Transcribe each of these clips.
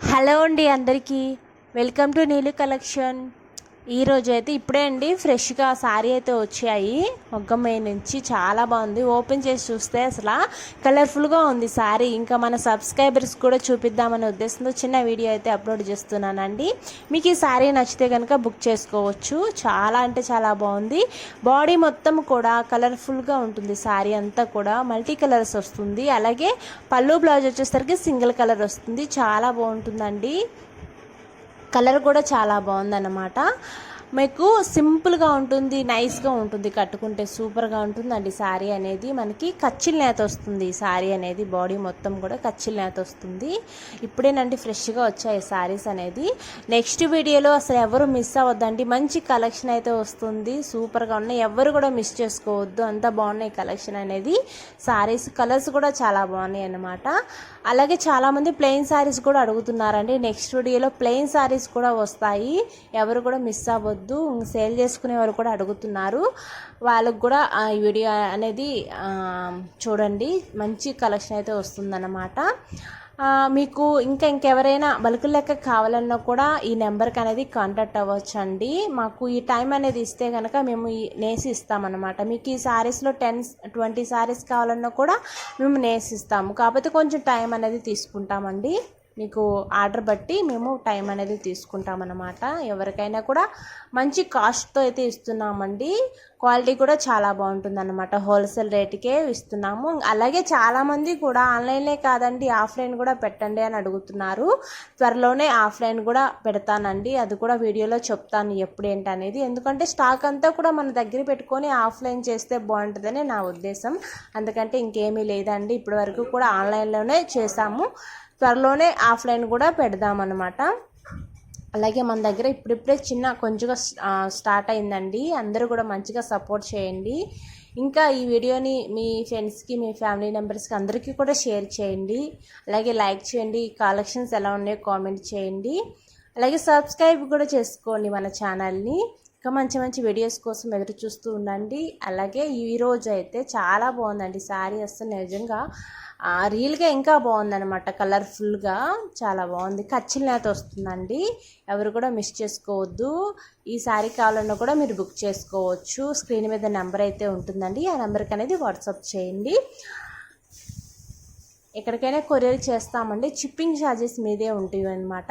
Hello అండి అందరికీ. Welcome to Neelu collection ఈరోజు అయితే ఇప్పుడే అండి ఫ్రెష్గా శారీ అయితే వచ్చాయి. మొగ్గమ్మయ్య నుంచి చాలా బాగుంది. ఓపెన్ చేసి చూస్తే అసలు కలర్ఫుల్గా ఉంది శారీ ఇంకా మన సబ్స్క్రైబర్స్ కూడా చూపిద్దామనే ఉద్దేశంతో చిన్న వీడియో అయితే అప్లోడ్ చేస్తున్నానండి. మీకు ఈ శారీ నచ్చితే కనుక బుక్ చేసుకోవచ్చు. చాలా అంటే చాలా బాగుంది. బాడీ మొత్తం కూడా కలర్ఫుల్గా ఉంటుంది శారీ అంతా కూడా. మల్టీ కలర్స్ వస్తుంది. అలాగే పళ్ళు బ్లౌజ్ వచ్చేసరికి సింగిల్ కలర్ వస్తుంది. చాలా బాగుంటుందండి. కలర్ కూడా చాలా బాగుందన్నమాట. మీకు సింపుల్గా ఉంటుంది నైస్గా ఉంటుంది కట్టుకుంటే సూపర్గా ఉంటుందండి. శారీ అనేది మనకి కచ్చిల్ నేత వస్తుంది. ఈ శారీ అనేది బాడీ మొత్తం కూడా కచ్చిల్ నేత వస్తుంది. ఇప్పుడేనండి ఫ్రెష్గా వచ్చాయి శారీస్ అనేది. నెక్స్ట్ వీడియోలో అసలు ఎవరు మిస్ అవ్వద్దండి. మంచి కలెక్షన్ అయితే వస్తుంది. సూపర్గా ఉన్నాయి. ఎవరు కూడా మిస్ చేసుకోవద్దు. అంత బాగున్నాయి కలెక్షన్ అనేది. శారీస్ కలర్స్ కూడా చాలా బాగున్నాయి అన్నమాట. అలాగే చాలామంది ప్లెయిన్ శారీస్ కూడా అడుగుతున్నారండి. నెక్స్ట్ వీడియోలో ప్లెయిన్ శారీస్ కూడా వస్తాయి. ఎవరు కూడా మిస్ అవ్వద్దు. వద్దు సేల్ చేసుకునేవారు కూడా అడుగుతున్నారు. వాళ్ళకు కూడా ఆ ఈ వీడియో అనేది చూడండి. మంచి కలెక్షన్ అయితే వస్తుందన్నమాట. మీకు ఇంకా ఇంకెవరైనా బల్క్ లెక్క కావాలన్నా కూడా ఈ నెంబర్కి అనేది కాంటాక్ట్ అవ్వచ్చు అండి మాకు ఈ టైం అనేది ఇస్తే కనుక మేము ఈ నేసి ఇస్తామన్నమాట మీకు ఈ శారీస్లో టెన్ ట్వంటీ శారీస్ కావాలన్నా కూడా మేము నేసిస్తాము. కాకపోతే కొంచెం టైం అనేది తీసుకుంటామండి. మీకు ఆర్డర్ బట్టి మేము టైం అనేది తీసుకుంటామన్నమాట. ఎవరికైనా కూడా మంచి కాస్ట్తో అయితే ఇస్తున్నామండి. క్వాలిటీ కూడా చాలా బాగుంటుందన్నమాట. హోల్సేల్ రేటుకే ఇస్తున్నాము. అలాగే చాలామంది కూడా ఆన్లైన్లే కాదండి ఆఫ్లైన్ కూడా పెట్టండి అని అడుగుతున్నారు. త్వరలోనే ఆఫ్లైన్ కూడా పెడతానండి. అది కూడా వీడియోలో చెప్తాను ఎప్పుడు అనేది ఎందుకంటే స్టాక్ అంతా కూడా మన దగ్గర పెట్టుకొని ఆఫ్లైన్ చేస్తే బాగుంటుందని నా ఉద్దేశం. అందుకంటే ఇంకేమీ లేదండి. ఇప్పటి వరకు కూడా ఆన్లైన్లోనే చేశాము. త్వరలోనే ఆఫ్లైన్ కూడా పెడదామన్నమాట. అలాగే మన దగ్గర ఇప్పుడిప్పుడే చిన్న కొంచెంగా స్టార్ట్ అయిందండి. అందరూ కూడా మంచిగా సపోర్ట్ చేయండి. ఇంకా ఈ వీడియోని మీ ఫ్రెండ్స్కి మీ ఫ్యామిలీ మెంబర్స్కి అందరికీ కూడా షేర్ చేయండి. అలాగే లైక్ చేయండి. కలెక్షన్స్ ఎలా ఉన్నాయో కామెంట్ చేయండి. అలాగే సబ్స్క్రైబ్ కూడా చేసుకోండి మన ఛానల్ని. ఇంకా మంచి మంచి వీడియోస్ కోసం ఎదురు చూస్తూ ఉండండి. అలాగే ఈ అయితే చాలా బాగుందండి శారీ అసలు నిజంగా. రీల్గా రియల్గా ఇంకా బాగుందన్నమాట కలర్ఫుల్గా చాలా బాగుంది. కచ్చిల నేత వస్తుందండి. ఎవరు కూడా మిస్ చేసుకోవద్దు. ఈ శారీ కావాలన్నా కూడా మీరు బుక్ చేసుకోవచ్చు. స్క్రీన్ మీద నెంబర్ అయితే ఉంటుందండి. ఆ నెంబర్కి అనేది వాట్సాప్ చేయండి. ఎక్కడికైనా కొరియర్ చేస్తామండి. చిప్పింగ్ ఛార్జెస్ మీదే ఉంటాయి అనమాట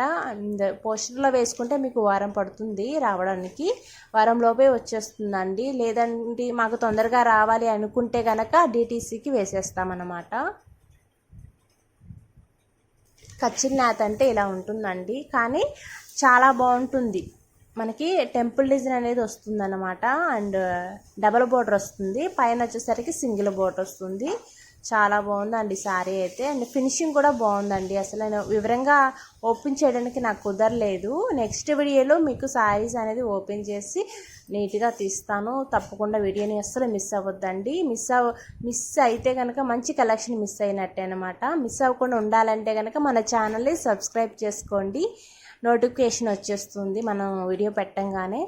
పోస్టర్లో వేసుకుంటే మీకు వారం పడుతుంది రావడానికి. వారం లోపే వచ్చేస్తుందండి. లేదంటే మాకు తొందరగా రావాలి అనుకుంటే కనుక డిటీసీకి వేసేస్తామన్నమాట. కచ్చిల్ నేత అంటే ఇలా ఉంటుందండి. కానీ చాలా బాగుంటుంది. మనకి టెంపుల్ డిజైన్ అనేది వస్తుందన్నమాట. అండ్ డబల్ బోర్డర్ వస్తుంది. పైన వచ్చేసరికి సింగిల్ బోర్డర్ వస్తుంది. చాలా బాగుందండి శారీ అయితే. అండ్ ఫినిషింగ్ కూడా బాగుందండి. అసలు నేను వివరంగా ఓపెన్ చేయడానికి నాకు కుదరలేదు. నెక్స్ట్ వీడియోలో మీకు శారీస్ అనేది ఓపెన్ చేసి నీట్గా తీస్తాను. తప్పకుండా వీడియోని అస్సలు మిస్ అవ్వద్దండి. మిస్ అవ్ మిస్ అయితే కనుక మంచి కలెక్షన్ మిస్ అయినట్టే అనమాట మిస్ అవ్వకుండా ఉండాలంటే కనుక మన ఛానల్ని సబ్స్క్రైబ్ చేసుకోండి. నోటిఫికేషన్ వచ్చేస్తుంది. మనం వీడియో పెట్టంగానే.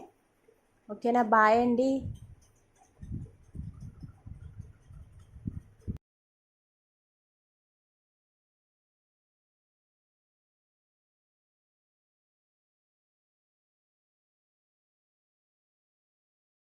ఓకేనా? బాయ్ అండి.